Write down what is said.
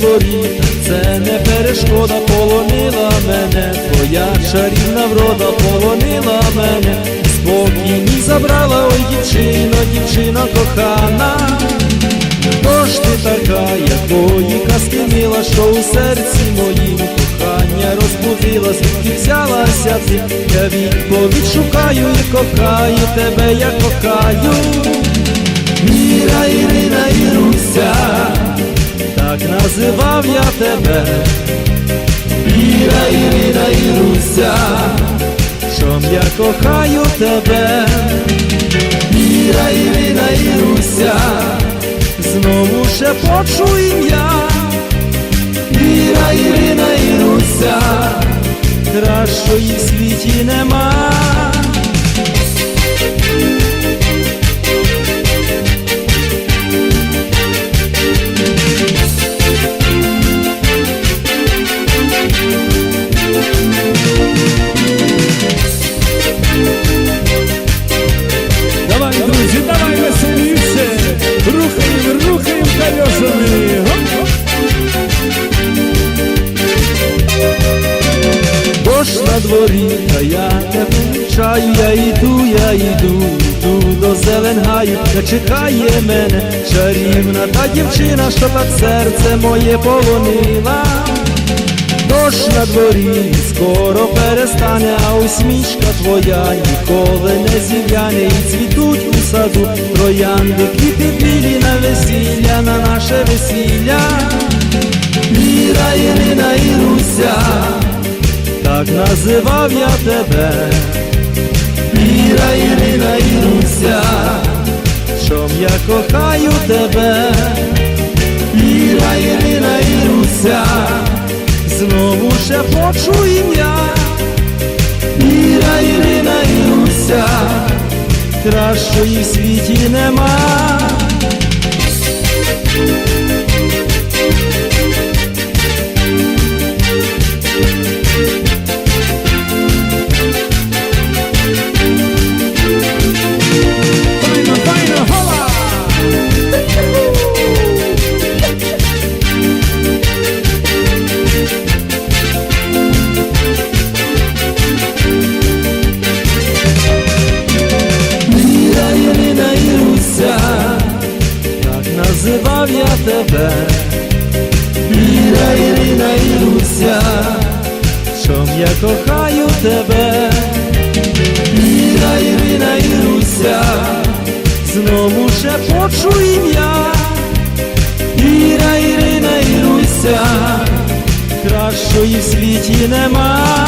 дворі, це не перешкода, полонила мене, твоя чарівна врода полонила мене, спокій мій забрала, ой дівчино, дівчина кохана. Хто ти така, якої казки мила, що у серці моїм кохання розбудила, звідки взялася ти, я відповідь шукаю і кохаю тебе, я кохаю. Тебе. Іра, Ірина, Іруся, чом я кохаю тебе. Іра, Ірина, Іруся, знову ще почу ім'я. Іра, Ірина, Іруся, кращої в світі нема. Помічаю, я йду, я йду, йду до зеленгаю, не чекає мене чарівна та дівчина, що так серце моє полонила. Дощ на дворі скоро перестане, а усмішка твоя ніколи не зів'яне і цвітуть у саду троянди, квіти білі на весілля, на наше весілля. Іра, Ірина, Іруся, так називав я тебе, Іра, Ірина, Іруся, чом я кохаю тебе, Іра, Ірина, Іруся, знову ще почу ім'я, Іра, Ірина, Іруся, кращої в світі нема. Іруся, чом я кохаю тебе, Іра, Ірина, Іруся, знову шепочу ім'я, Іра, Ірина, Іруся, кращої в світі нема.